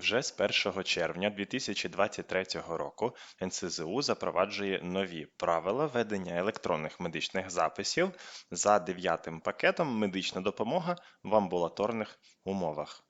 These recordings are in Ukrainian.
Вже з 1 червня 2023 року НСЗУ запроваджує нові правила ведення електронних медичних записів за дев'ятим пакетом медична допомога в амбулаторних умовах.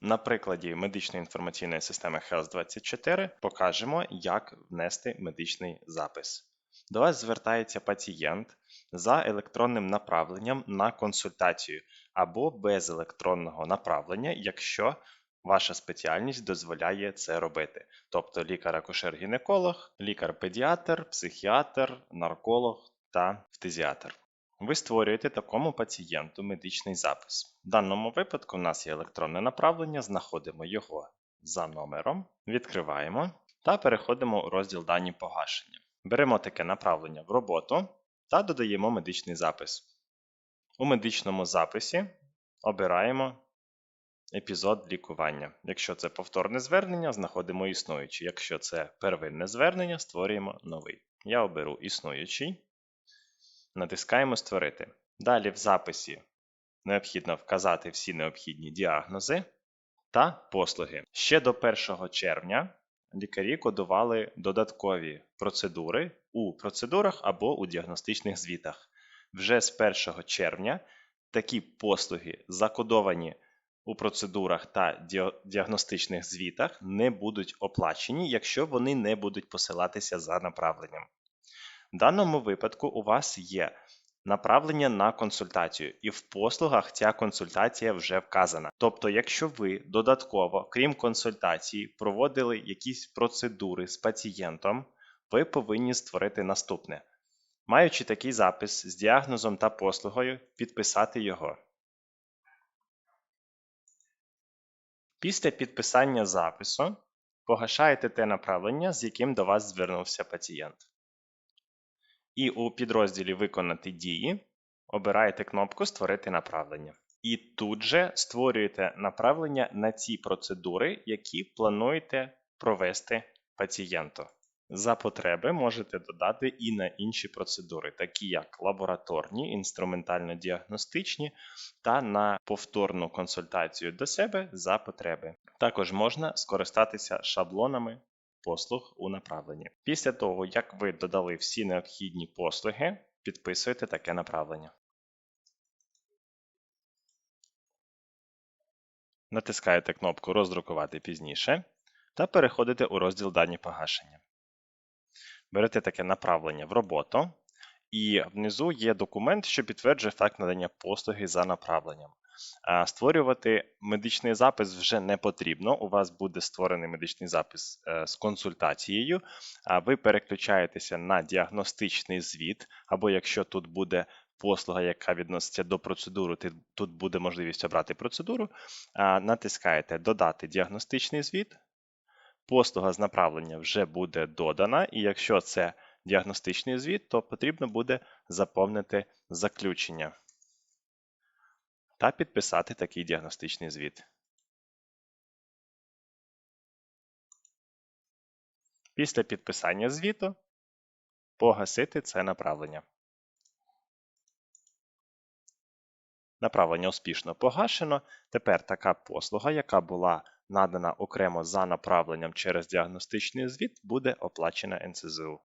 На прикладі медичної інформаційної системи Health24 покажемо, як внести медичний запис. До вас звертається пацієнт за електронним направленням на консультацію або без електронного направлення, якщо ваша спеціальність дозволяє це робити. Тобто лікар-акушер-гінеколог, лікар-педіатр, психіатр, нарколог та фтизіатр. Ви створюєте такому пацієнту медичний запис. В даному випадку у нас є електронне направлення, знаходимо його за номером, відкриваємо та переходимо у розділ Дані погашення. Беремо таке направлення в роботу та додаємо медичний запис. У медичному записі обираємо епізод лікування. Якщо це повторне звернення, знаходимо існуючий. Якщо це первинне звернення, створюємо новий. Я оберу існуючий, натискаємо Створити. Далі в записі необхідно вказати всі необхідні діагнози та послуги. Ще до 1 червня лікарі кодували додаткові процедури у процедурах або у діагностичних звітах. Вже з 1 червня такі послуги закодовані у процедурах та діагностичних звітах не будуть оплачені, якщо вони не будуть посилатися за направленням. В даному випадку у вас є направлення на консультацію, і в послугах ця консультація вже вказана. Тобто, якщо ви додатково, крім консультації, проводили якісь процедури з пацієнтом, ви повинні створити наступне. Маючи такий запис з діагнозом та послугою, підписати його. Після підписання запису погашаєте те направлення, з яким до вас звернувся пацієнт. І у підрозділі Виконати дії обираєте кнопку Створити направлення. І тут же створюєте направлення на ці процедури, які плануєте провести пацієнту. За потреби можете додати і на інші процедури, такі як лабораторні, інструментально-діагностичні та на повторну консультацію до себе за потреби. Також можна скористатися шаблонами послуг у направленні. Після того, як ви додали всі необхідні послуги, підписуєте таке направлення. Натискаєте кнопку Роздрукувати пізніше та переходите у розділ Дані погашення берете таке направлення в роботу, і внизу є документ, що підтверджує факт надання послуги за направленням. Створювати медичний запис вже не потрібно. У вас буде створений медичний запис е, з консультацією, ви переключаєтеся на діагностичний звіт, або якщо тут буде послуга, яка відноситься до процедури, тут буде можливість обрати процедуру, натискаєте Додати діагностичний звіт, послуга з направлення вже буде додана, і якщо це діагностичний звіт, то потрібно буде заповнити заключення та підписати такий діагностичний звіт. Після підписання звіту погасити це направлення. Направлення успішно погашено. Тепер така послуга, яка була надана окремо за направленням через діагностичний звіт, буде оплачена НСЗУ.